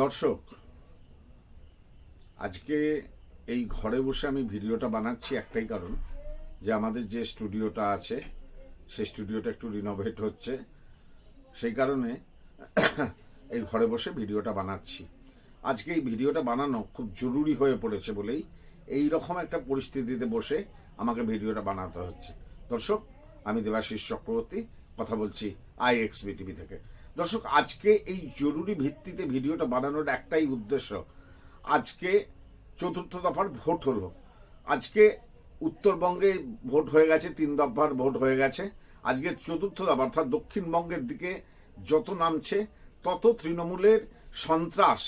দর্শক, আজকে এই ঘরে বসে আমি ভিডিওটা বানাচ্ছি একটাই কারণ যে আমাদের যে স্টুডিওটা আছে, সেই স্টুডিওটা একটু রিনোভেট হচ্ছে। সেই কারণে এই ঘরে বসে ভিডিওটা বানাচ্ছি। আজকে এই ভিডিওটা বানানো খুব জরুরি হয়ে পড়েছে বলেই এই রকম একটা পরিস্থিতিতে বসে আমাকে ভিডিওটা বানাতে হচ্ছে। দর্শক, আমি দেবাশিস চক্রবর্তী, কথা বলছি আই এক্স টিভি থেকে। দর্শক, আজকে এই জরুরি ভিত্তিতে ভিডিওটা বানানোর একটাই উদ্দেশ্য। আজকে চতুর্থ দফার ভোট হলো। আজকে উত্তরবঙ্গে ভোট হয়ে গেছে, তিন দফার ভোট হয়ে গেছে। আজকে চতুর্থ দফা, অর্থাৎ দক্ষিণবঙ্গের দিকে যত নামছে, তত তৃণমূলের সন্ত্রাস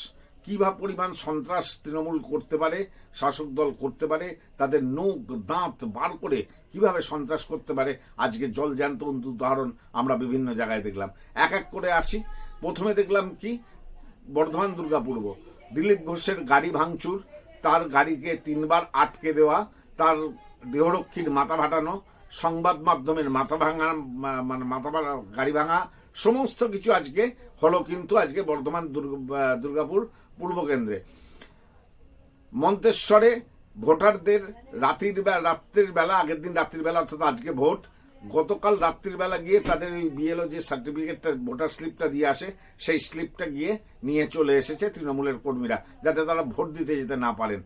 কীভাবে পরিমাণ সন্ত্রাস তৃণমূল করতে পারে, শাসক দল করতে পারে, তাদের নখ, দাঁত বার করে কীভাবে সন্ত্রাস করতে পারে, আজকে জল জ্যান্ত উদাহরণ আমরা বিভিন্ন জায়গায় দেখলাম। এক এক করে আসি। প্রথমে দেখলাম কি? বর্ধমান দুর্গাপূর্ব দিলীপ ঘোষের গাড়ি ভাঙচুর, তার গাড়িকে তিনবার আটকে দেওয়া, তার দেহরক্ষীর মাথা ফাটানো, সংবাদ মাধ্যমের মাথা ভাঙা মানে মাথা গাড়ি ভাঙা সমস্ত কিছু আজকে হলো কিন্তু আজকে বর্ধমান, দুর্গ- দুর্গাপুর পূর্ব কেন্দ্রে। মন্তেশ্বরে ভোটারদের রাত্রির রাত্রির বেলা, আগের দিন রাত্রির বেলা, অর্থাৎ আজকে ভোট, গতকাল রাত্রির বেলা গিয়ে তাদের ওই বিএলও যে সার্টিফিকেটটা ভোটার স্লিপটা দিয়ে আসে, সেই স্লিপটা গিয়ে নিয়ে চলে এসেছে তৃণমূলের কর্মীরা, যাতে তারা ভোট দিতে যেতে না পারেন।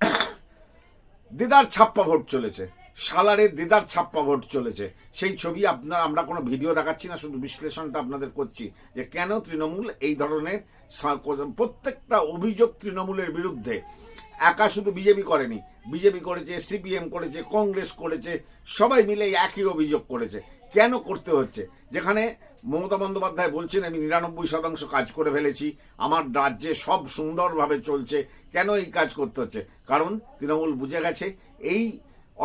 দিদার ছাপ্পা ভোট চলেছে। সালারে দেদার ছাপ্পা ভোট চলেছে। সেই ছবি আপনার আমরা কোনো ভিডিও দেখাচ্ছি না, শুধু বিশ্লেষণটা আপনাদের করছি যে কেন তৃণমূল এই ধরনের প্রত্যেকটা অভিযোগ তৃণমূলের বিরুদ্ধে। একা শুধু বিজেপি করেনি, বিজেপি করেছে, সিপিএম করেছে, কংগ্রেস করেছে, সবাই মিলে একই অভিযোগ করেছে। কেন করতে হচ্ছে? যেখানে মমতা বন্দ্যোপাধ্যায় বলছেন, আমি নিরানব্বই শতাংশ কাজ করে ফেলেছি, আমার রাজ্যে সব সুন্দরভাবে চলছে। কেন এই কাজ করতে হচ্ছে? কারণ তৃণমূল বুঝে গেছে, এই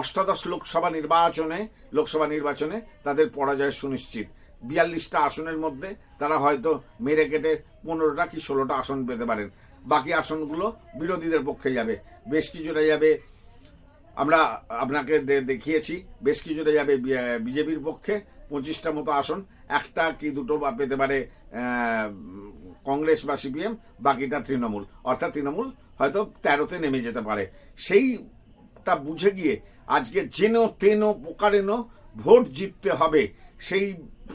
অষ্টাদশ লোকসভা নির্বাচনে লোকসভা নির্বাচনে তাদের পরাজয় সুনিশ্চিত। বিয়াল্লিশটা আসনের মধ্যে তারা হয়তো মেরে কেটে পনেরোটা কি ষোলোটা আসন পেতে পারেন। বাকি আসনগুলো বিরোধীদের পক্ষে যাবে। বেশ কিছুটা যাবে, আমরা আপনাকে দেখিয়েছি, বেশ কিছুটা যাবে বিজেপির পক্ষে, পঁচিশটা মতো আসন। একটা কি দুটো বা পেতে পারে কংগ্রেস বা সিপিএম, বাকিটা তৃণমূল। অর্থাৎ তৃণমূল হয়তো তেরোতে নেমে যেতে পারে। সেইটা বুঝে গিয়ে আজকে যেন তেন প্রকারেন ভোট জিততে হবে। সেই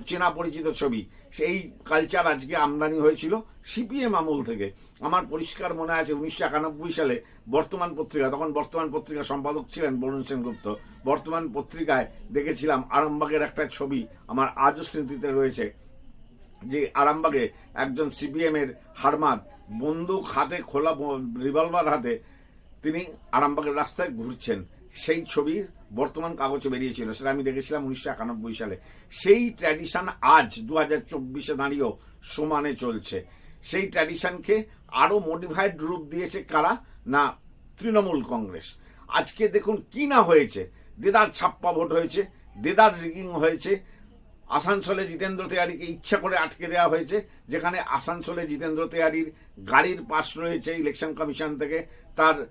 চেনা পরিচিত ছবি, সেই কালচার আজকে আমদানি হয়েছিল সিপিএম আমল থেকে। আমার পরিষ্কার মনে আছে উনিশশো একানব্বই সালে বর্তমান পত্রিকা, তখন বর্তমান পত্রিকা সম্পাদক ছিলেন বরুণ সেনগুপ্ত। বর্তমান পত্রিকায় দেখেছিলাম আরামবাগের একটা ছবি, আমার আজও স্মৃতিতে রয়েছে, যে আরামবাগে একজন সিপিএম এর হারমাদ বন্দুক হাতে, খোলা রিভলভার হাতে তিনি আরামবাগের রাস্তায় ঘুরছেন। সেই ছবি বর্তমান কাগজে বেরিয়েছিল, সেটা আমি দেখেছিলাম উনিশশো একানব্বই সালে। সেই ট্র্যাডিশন আজ দু হাজার চব্বিশে দাঁড়িয়েও সমানে চলছে। সেই ট্র্যাডিশনকে আরও মডিফাইড রূপ দিয়েছে কারা? না, তৃণমূল কংগ্রেস। আজকে দেখুন কি না হয়েছে। দেদার ছাপ্পা ভোট হয়েছে, দেদার রিগিং হয়েছে আসানসোলে জিতেন্দ্র তেয়ারিকে ইচ্ছা করে আটকে দেওয়া হয়েছে, যেখানে আসানসোলে জিতেন্দ্র তেয়ারির গাড়ির পাশ রয়েছে ইলেকশন কমিশন থেকে। তার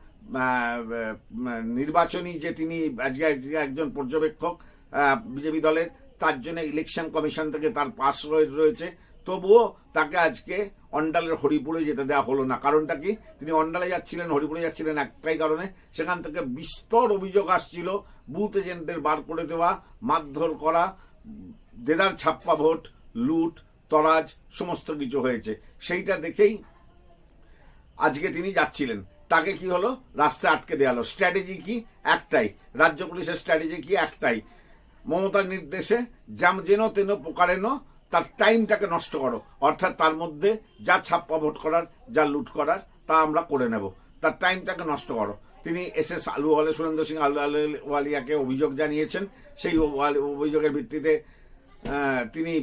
নির্বাচনী যে তিনি আজকে একজন পর্যবেক্ষক বিজেপি দলের, তার জন্য ইলেকশন কমিশন থেকে তার পাশ রয়ে- রয়েছে। তবুও তাকে আজকে অন্ডালের হরিপুরে যেতে দেওয়া হলো না। কারণটা কি? তিনি অন্ডালে যাচ্ছিলেন, হরিপুরে যাচ্ছিলেন একটাই কারণে। সেখান থেকে বিস্তর অভিযোগ আসছিল, বুথ এজেন্টদের বার করে দেওয়া, মারধর করা দেদার ছাপ্পা ভোট, লুট, তরাজ, সমস্ত কিছু হয়েছে। সেইটা দেখেই আজকে তিনি যাচ্ছিলেন। তাকে কি হলো? রাস্তায় আটকে দেওয়া হলো। স্ট্র্যাটেজি কি? একটাই। রাজ্য পুলিশের স্ট্র্যাটেজি কি? একটাই। মমতার নির্দেশে যাম যেন তেন প্রকারেন তার টাইমটাকে নষ্ট করো। অর্থাৎ তার মধ্যে যা ছাপ্পা ভোট করার, যা লুট করার, তা আমরা করে নেব। তার টাইমটাকে নষ্ট করো। তিনি এস এস আলু হলে সুরেন্দ্র সিং আলু আলুওয়ালিয়াকে অভিযোগ জানিয়েছেন। সেই অভিযোগের ভিত্তিতে তিনি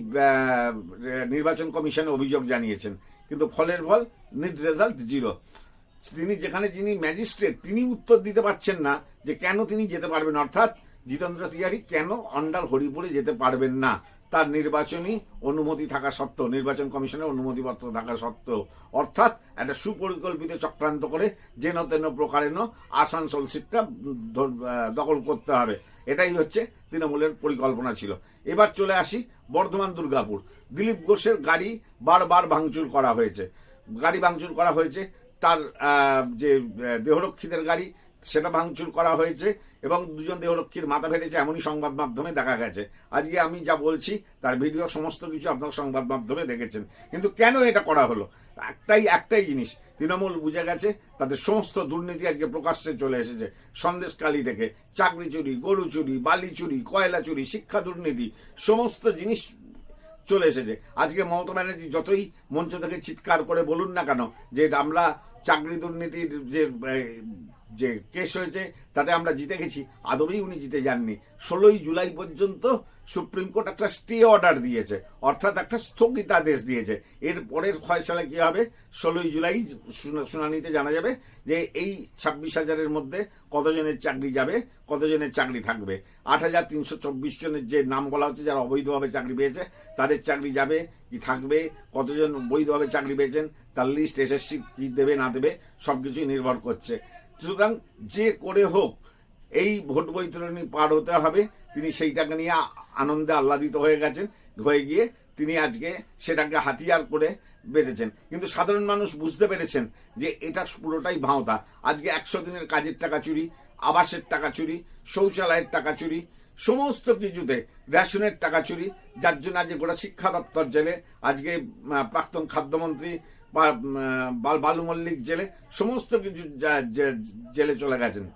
নির্বাচন কমিশনে অভিযোগ জানিয়েছেন। কিন্তু ফলের ফল নিট রেজাল্ট জিরো তিনি যেখানে যিনি ম্যাজিস্ট্রেট, তিনি উত্তর দিতে পারছেন না যে কেন তিনি যেতে পারবেন। অর্থাৎ জিতেন্দ্র তিওয়ারি কেন অন্ডার হরিপুরে যেতে পারবেন না? তার নির্বাচনী অনুমতি থাকা সত্ত্বেও, নির্বাচন কমিশনের অনুমতিপত্র থাকা সত্ত্বেও, অর্থাৎ একটা সুপরিকল্পিত চক্রান্ত করে যেন তেন প্রকারেণ আসানসোল সিটটা দখল করতে হবে। এটাই হচ্ছে তৃণমূলের পরিকল্পনা ছিল। এবার চলে আসি বর্ধমান দুর্গাপুর। দিলীপ ঘোষের গাড়ি বারবার ভাঙচুর করা হয়েছে। গাড়ি ভাঙচুর করা হয়েছে, তার যে দেহরক্ষীদের গাড়ি সেটা ভাঙচুর করা হয়েছে এবং দুজন দেহরক্ষীর মাথা ফেটেছে এমনই সংবাদ মাধ্যমে দেখা গেছে। আজকে আমি যা বলছি, তার ভিডিও, সমস্ত কিছু আপনার সংবাদ মাধ্যমে দেখেছেন। কিন্তু কেন এটা করা হলো? একটাই একটাই জিনিস, তৃণমূল বুঝে গেছে, তাদের সমস্ত দুর্নীতি আজকে প্রকাশ্যে চলে এসেছে। সন্দেশকালী থেকে চাকরি চুরি, গরু চুরি, বালি চুরি, কয়লা চুরি, শিক্ষা দুর্নীতি, সমস্ত জিনিস চলে এসেছে। আজকে মমতা ব্যানার্জি যতই মঞ্চ থেকে চিৎকার করে বলুন না কেন, যে আমরা চাকরি দুর্নীতির যে যে কেস হয়েছে, তাতে আমরা জিতে গেছি। আদবেই উনি জিতে যাননি। ষোলোই জুলাই পর্যন্ত সুপ্রিম কোর্ট একটা স্টে অর্ডার দিয়েছে, অর্থাৎ একটা স্থগিতাদেশ দিয়েছে। এর পরের ফয়সালা কি হবে? ষোলোই জুলাই শুনানিতে জানা যাবে যে এই ছাব্বিশ হাজারের মধ্যে কতজনের চাকরি যাবে, কতজনের চাকরি থাকবে। আট হাজার তিনশো চব্বিশ জনের যে নাম বলা হচ্ছে, যারা অবৈধভাবে চাকরি পেয়েছে, তাদের চাকরি যাবে, কি থাকবে, কতজন বৈধভাবে চাকরি পেয়েছেন, তার লিস্ট এসএসসি কি দেবে, না দেবে সব কিছুই নির্ভর করছে। সুতরাং যে করে হোক এই ভোট বৈতরণী পার হতে হবে। তিনি সেইটাকে নিয়ে আনন্দে আহ্লাদিত হয়ে গেছেন, হয়ে গিয়ে তিনি আজকে সেটাকে হাতিয়ার করে বেড়েছেন কিন্তু সাধারণ মানুষ বুঝতে পেরেছেন যে এটা পুরোটাই ভাঁওতা। আজকে একশো দিনের কাজের টাকা চুরি, আবাসের টাকা চুরি, শৌচালয়ের টাকা চুরি, সমস্ত কিছুতে রেশনের টাকা চুরি, যার জন্য আজকে গোটা শিক্ষা দপ্তর জেলে, আজকে প্রাক্তন খাদ্যমন্ত্রী বালু মল্লিক জেলে, সমস্ত কিছু জেলে চলে গেছেন।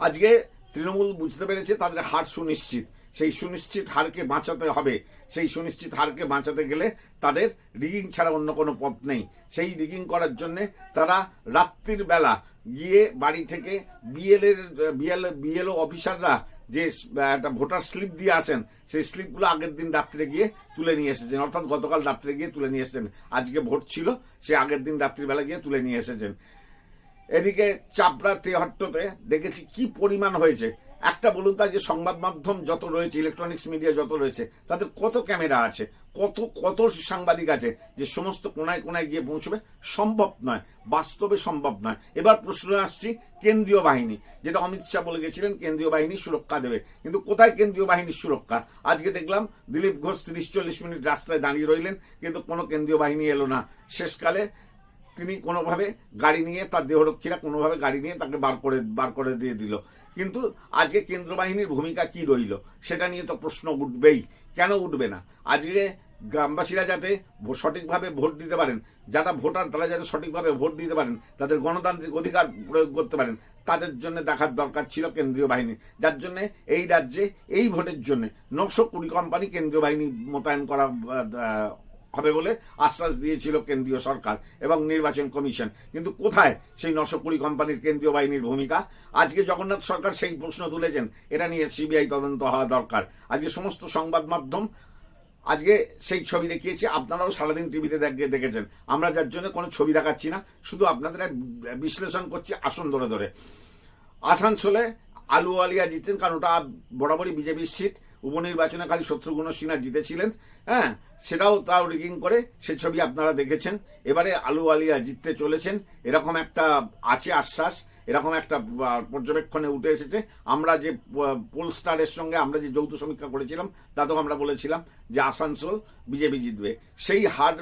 আজকে তৃণমূল বুঝতে পেরেছে তাদের হার সুনিশ্চিত। সেই সুনিশ্চিত হারকে বাঁচাতে হবে। সেই সুনিশ্চিত হারকে বাঁচাতে গেলে তাদের রিগিং ছাড়া অন্য কোনো পথ নেই। সেই রিগিং করার জন্য তারা রাত্রির বেলা গিয়ে বাড়ি থেকে বিএলের বিএল বিএলও অফিসাররা যে একটা ভোটার স্লিপ দিয়ে আসেন, সেই স্লিপগুলো আগের দিন রাত্রে গিয়ে তুলে নিয়ে এসেছেন। অর্থাৎ গতকাল রাত্রে গিয়ে তুলে নিয়ে এসেছেন। আজকে ভোট ছিল, সে আগের দিন রাত্রিবেলা গিয়ে তুলে নিয়ে এসেছেন। এদিকে চাপড়া তেহট্টতে দেখেছি কি পরিমাণ হয়েছে। একটা বলুন তা যে সংবাদ মাধ্যম যত রয়েছে ইলেকট্রনিক্স মিডিয়া যত রয়েছে, তাদের কত ক্যামেরা আছে, কত কত সাংবাদিক আছে, যে সমস্ত কোনায় কোনায় গিয়ে পৌঁছবে? সম্ভব নয়, বাস্তবে সম্ভব নয়। এবার প্রশ্ন আসছি, কেন্দ্রীয় বাহিনী, যেটা অমিত শাহ বলে গেছিলেন, কেন্দ্রীয় বাহিনী সুরক্ষা দেবে। কিন্তু কোথায় কেন্দ্রীয় বাহিনীর সুরক্ষা? আজকে দেখলাম, দিলীপ ঘোষ তিরিশ চল্লিশ মিনিট রাস্তায় দাঁড়িয়ে রইলেন, কিন্তু কোনো কেন্দ্রীয় বাহিনী এলো না। শেষকালে তিনি কোনোভাবে গাড়ি নিয়ে, তার দেহরক্ষীরা কোনোভাবে গাড়ি নিয়ে তাকে বার করে বার করে দিয়ে দিল। কিন্তু আজকে কেন্দ্র বাহিনীর ভূমিকা কি রইল, সেটা নিয়ে তো প্রশ্ন উঠবেই। কেন উঠবে না? আজকে গ্রামবাসীরা যাতে সঠিকভাবে ভোট দিতে পারেন, যারা ভোটার তারা যাতে সঠিকভাবে ভোট দিতে পারেন, তাদের গণতান্ত্রিক অধিকার প্রয়োগ করতে পারেন, তাদের জন্য দেখার দরকার ছিল কেন্দ্রীয় বাহিনী। যার জন্য এই রাজ্যে, এই ভোটের জন্য নশো কুড়ি কোম্পানি কেন্দ্রীয় বাহিনী মোতায়েন করা হবে বলে আশ্বাস দিয়েছিল কেন্দ্রীয় সরকার এবং নির্বাচন কমিশন। কিন্তু কোথায় সেই নশো কুড়ি কোম্পানির কেন্দ্রীয় বাহিনীর ভূমিকা? আজকে জগন্নাথ সরকার সেই প্রশ্ন তুলেছেন। এটা নিয়ে সিবিআই তদন্ত হওয়া দরকার। আজকে সমস্ত সংবাদ মাধ্যম আজকে সেই ছবি দেখিয়েছি। আপনারাও সারাদিন টিভিতে দেখে দেখেছেন। আমরা যার জন্য কোনো ছবি দেখাচ্ছি না। শুধু আপনাদের বিশ্লেষণ করছি আসন ধরে ধরে। আসানসোলে আলু আলিয়া জিতেন, কারণ ওটা বরাবরই বিজেপির সিট। উপনির্বাচনে খালি শত্রুঘ্ন সিনহা জিতেছিলেন হ্যাঁ সেটাও তাও রিগিং করে সে ছবি আপনারা দেখেছেন। এবারে আলু আলিয়া জিততে চলেছেন, এরকম একটা আছে আশ্বাস, এরকম একটা পর্যবেক্ষণে উঠে এসেছে। আমরা যে পোল স্টারের সঙ্গে আমরা যে যৌথ সমীক্ষা করেছিলাম, তাতেও আমরা বলেছিলাম যে আসানসোল বিজেপি জিতবে। সেই হার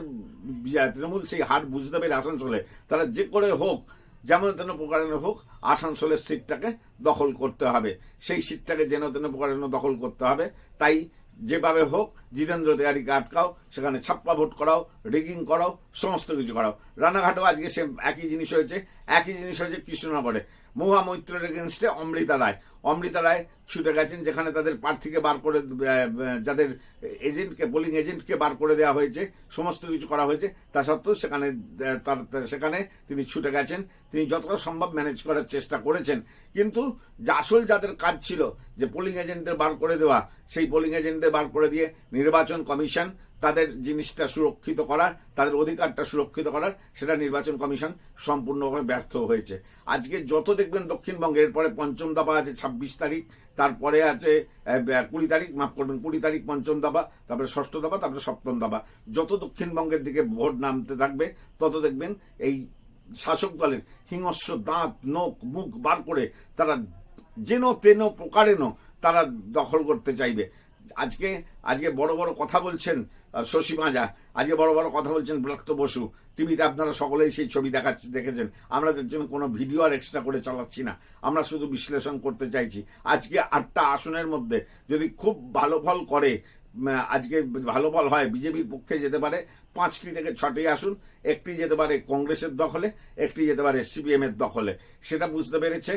তৃণমূল সেই হার বুঝতে পেরে আসানসোলে, তারা যে করে হোক যেমন তেন প্রকারেণ হোক, আসানসোলের সিটটাকে দখল করতে হবে। সেই সিটটাকে যেন তেন প্রকারেণ দখল করতে হবে। তাই যেভাবে হোক, জিতেন্দ্র তেয়ারিকে আটকাও, সেখানে ছাপ্পা ভোট করাও, রিগিং করাও, সমস্ত কিছু করাও। রানাঘাটেও আজকে সে একই জিনিস হয়েছে। একই জিনিস হয়েছে কৃষ্ণনগরে। মহুয়া মৈত্রের এগেনস্টে অমৃতা রায়। অমৃতা রায় ছুটে গেছেন, যেখানে তাদের প্রার্থীকে বার করে যাদের এজেন্টকে পোলিং এজেন্টকে বার করে দেওয়া হয়েছে, সমস্ত কিছু করা হয়েছে। তা সত্ত্বেও সেখানে তার সেখানে তিনি ছুটে গেছেন। তিনি যতটা সম্ভব ম্যানেজ করার চেষ্টা করেছেন। কিন্তু আসল যাদের কাজ ছিল, যে পোলিং এজেন্টদের বার করে দেওয়া, সেই পোলিং এজেন্টদের বার করে দিয়ে নির্বাচন কমিশন তাদের জিনিসটা সুরক্ষিত করার, তাদের অধিকারটা সুরক্ষিত করার, সেটা নির্বাচন কমিশন সম্পূর্ণভাবে ব্যর্থ হয়েছে। আজকে যত দেখবেন দক্ষিণবঙ্গে, এরপরে পঞ্চম দফা আছে ছাব্বিশ তারিখ, তারপরে আছে কুড়ি তারিখ, মাফ করবেন, কুড়ি তারিখ পঞ্চম দফা, তারপরে ষষ্ঠ দফা, তারপরে সপ্তম দফা। যত দক্ষিণবঙ্গের দিকে ভোট নামতে থাকবে, তত দেখবেন এই শাসক দলের হিংস্র দাঁত, নখ, মুখ বার করে তারা যেন তেন প্রকারেণ তারা দখল করতে চাইবে। আজকে আজকে বড় বড় কথা বলছেন শশী মাজা আজকে বড় বড় কথা বলছেন ব্রত বসু। টিভিতে আপনারা সকলেই সেই ছবি দেখাচ্ছি, দেখেছেন। আমরা এর জন্য কোনো ভিডিও আর এক্সট্রা করে চালাচ্ছি না। আমরা শুধু বিশ্লেষণ করতে চাইছি। আজকে আটটা আসনের মধ্যে যদি খুব ভালো ফল করে আজকে ভালো ফল হয় বিজেপির পক্ষে যেতে পারে পাঁচটি থেকে ছটি আসন, একটি যেতে পারে কংগ্রেসের দখলে, একটি যেতে পারে সিপিএম এর দখলে। সেটা বুঝতে পেরেছে।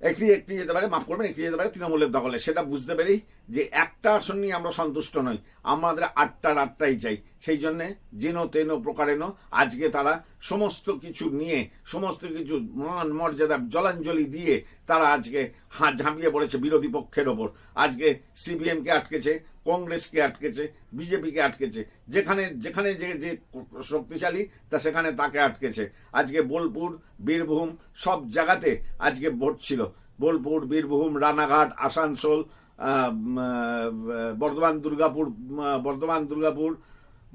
একটি একটি যেতে পারে, মাফ করবেন, একটি যেতে পারে তৃণমূলের দখলে। সেটা বুঝতে পারি যে একটা আসন নিয়ে আমরা সন্তুষ্ট নই। আমাদের আটটার আটটাই চাই। সেই জন্যে যেন তেন প্রকারেন, আজকে তারা সমস্ত কিছু নিয়ে, সমস্ত কিছু মান, মর্যাদা, জলাঞ্জলি দিয়ে তারা আজকে হাঁ ঝাঁপিয়ে পড়েছে বিরোধী পক্ষের ওপর। আজকে সিপিএমকে আটকেছে কংগ্রেসকে আটকেছে, বিজেপিকে আটকেছে, যেখানে যেখানে যে যে শক্তিশালী, তা সেখানে তাকে আটকেছে। আজকে বোলপুর, বীরভূম সব জায়গাতে আজকে ভোট ছিল। বোলপুর, বীরভূম, রানাঘাট, আসানসোল বর্ধমান, দুর্গাপুর বর্ধমান দুর্গাপুর,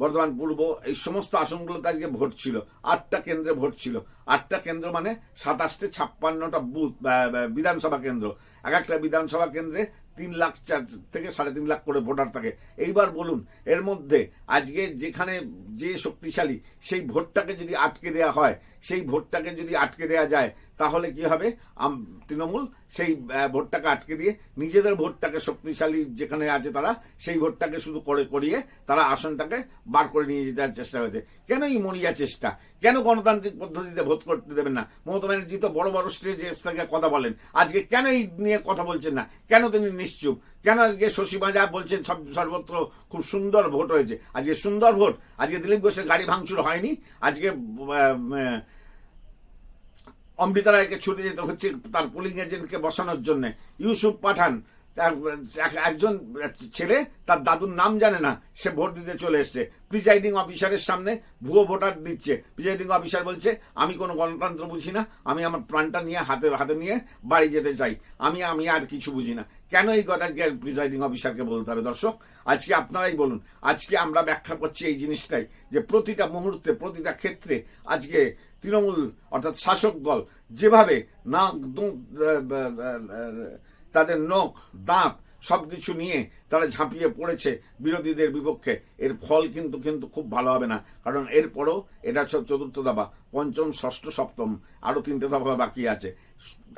বর্ধমান, পূর্ব, এই সমস্ত আসনগুলোতে আজকে ভোট ছিল। আটটা কেন্দ্রে ভোট ছিল। আটটা কেন্দ্র মানে সাতাশটি ছাপ্পান্নটা বুথ বিধানসভা কেন্দ্র। এক একটা বিধানসভা কেন্দ্রে তিন লাখ চার থেকে সাড়ে তিন লাখ করে ভোটার থাকে। এইবার বলুন, এর মধ্যে আজকে যেখানে যে শক্তিশালী, সেই ভোটটাকে যদি আটকে দেওয়া হয়, সেই ভোটটাকে যদি আটকে দেওয়া যায় তাহলে কি হবে? তৃণমূল সেই ভোটটাকে আটকে দিয়ে নিজেদের ভোটটাকে শক্তিশালী যেখানে আছে তারা, সেই ভোটটাকে শুধু করে, করিয়ে তারা আসনটাকে বার করে নিয়ে যেতে চেষ্টা হয়েছে কেন এই মরিয়া চেষ্টা? কেন গণতান্ত্রিক পদ্ধতিতে ভোট করতে দেবেন না? মমতা ব্যানার্জি তো বড় বড় স্টেজে থেকে কথা বলেন। আজকে কেন এই নিয়ে কথা বলছেন না? কেন তিনি নিশ্চুপ? কেন আজকে শশী মাজা বলছেন সব, সর্বত্র খুব সুন্দর ভোট হয়েছে? আজকে সুন্দর ভোট? আজকে দিলীপ ঘোষের গাড়ি ভাঙচুর হয়নি? আজকে অমৃতা রায়কে ছুটে যেতে হচ্ছে তার পোলিং এজেন্টকে বসানোর জন্য। ইউসুফ পাঠান একজন ছেলে তার দাদুর নাম জানে না সে ভোট দিতে চলে এসছে। প্রিজাইডিং অফিসারের সামনে ভুয়ো ভোটার দিচ্ছে। প্রিজাইডিং অফিসার বলছে আমি কোনো গণতন্ত্র বুঝি না আমি আমার প্রাণটা নিয়ে হাতে হাতে নিয়ে বাড়ি যেতে চাই। আমি আমি আর কিছু বুঝি না। কেন এই কথাকে প্রিজাইডিং অফিসারকে বলতে হবে দর্শক? আজকে আপনারাই বলুন আজকে আমরা ব্যাখ্যা করছি এই জিনিসটাই যে প্রতিটা মুহূর্তে প্রতিটা ক্ষেত্রে আজকে তৃণমূল অর্থাৎ শাসক দল যেভাবে আহ, তাদের নখ, দাঁত সব কিছু নিয়ে তারা ঝাঁপিয়ে পড়েছে বিরোধীদের বিপক্ষে। এর ফল কিন্তু কিন্তু খুব ভালো হবে না। কারণ এরপরও এটা সব চতুর্থ দফা, পঞ্চম, ষষ্ঠ, সপ্তম, আরও তিনটে দফা বাকি আছে।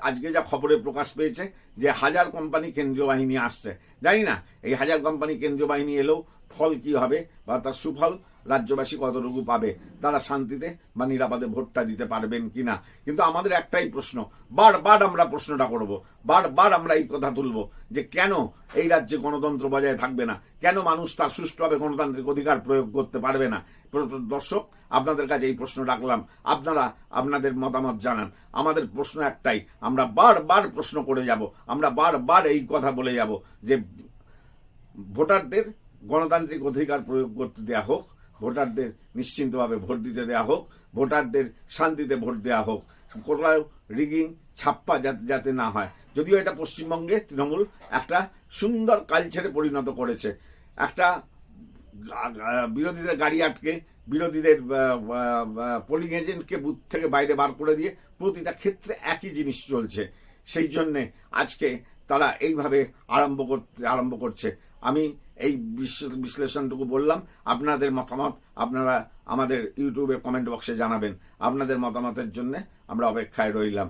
আজকে যা খবরে প্রকাশ পেয়েছে যে হাজার কোম্পানি কেন্দ্রীয় বাহিনী আসছে। জানি না, এই হাজার কোম্পানি কেন্দ্রীয় বাহিনী এলেও ফল কি হবে বা তার সুফল রাজ্যবাসী কতটুকু পাবে? তারা শান্তিতে বা নিরাপদে ভোটটা দিতে পারবেন কি না কিন্তু আমাদের একটাই প্রশ্ন, বারবার আমরা প্রশ্নটা করব, বারবার আমরা এই কথা তুলব যে কেন এই রাজ্যে গণতন্ত্র বজায় থাকবে না? কেন মানুষ তার সুষ্ঠুভাবে গণতান্ত্রিক অধিকার প্রয়োগ করতে পারবে না? দর্শক, আপনাদের কাছে এই প্রশ্ন রাখলাম। আপনারা আপনাদের মতামত জানান। আমাদের প্রশ্ন একটাই, আমরা বারবার প্রশ্ন করে যাব, আমরা বারবার এই কথা বলে যাব যে ভোটারদের গণতান্ত্রিক অধিকার প্রয়োগ করতে দেওয়া হোক, ভোটারদের নিশ্চিন্তভাবে ভোট দিতে দেওয়া হোক, ভোটারদের শান্তিতে ভোট দেওয়া হোক, কোথাও রিগিং, ছাপ্পা যাতে যাতে না হয়। যদিও এটা পশ্চিমবঙ্গে তৃণমূল একটা সুন্দর কালচারে পরিণত করেছে। একটা বিরোধীদের গাড়ি আটকে, বিরোধীদের পোলিং এজেন্টকে বুথ থেকে বাইরে বার করে দিয়ে প্রতিটা ক্ষেত্রে একই জিনিস চলছে। সেই জন্যে আজকে তারা এইভাবে আরম্ভ করতে, আরম্ভ করছে। আমি এই বিশ্লেষণটুকু বললাম। আপনাদের মতামত আপনারা আমাদের ইউটিউবে কমেন্ট বক্সে জানাবেন। আপনাদের মতামতের জন্য আমরা অপেক্ষায় রইলাম।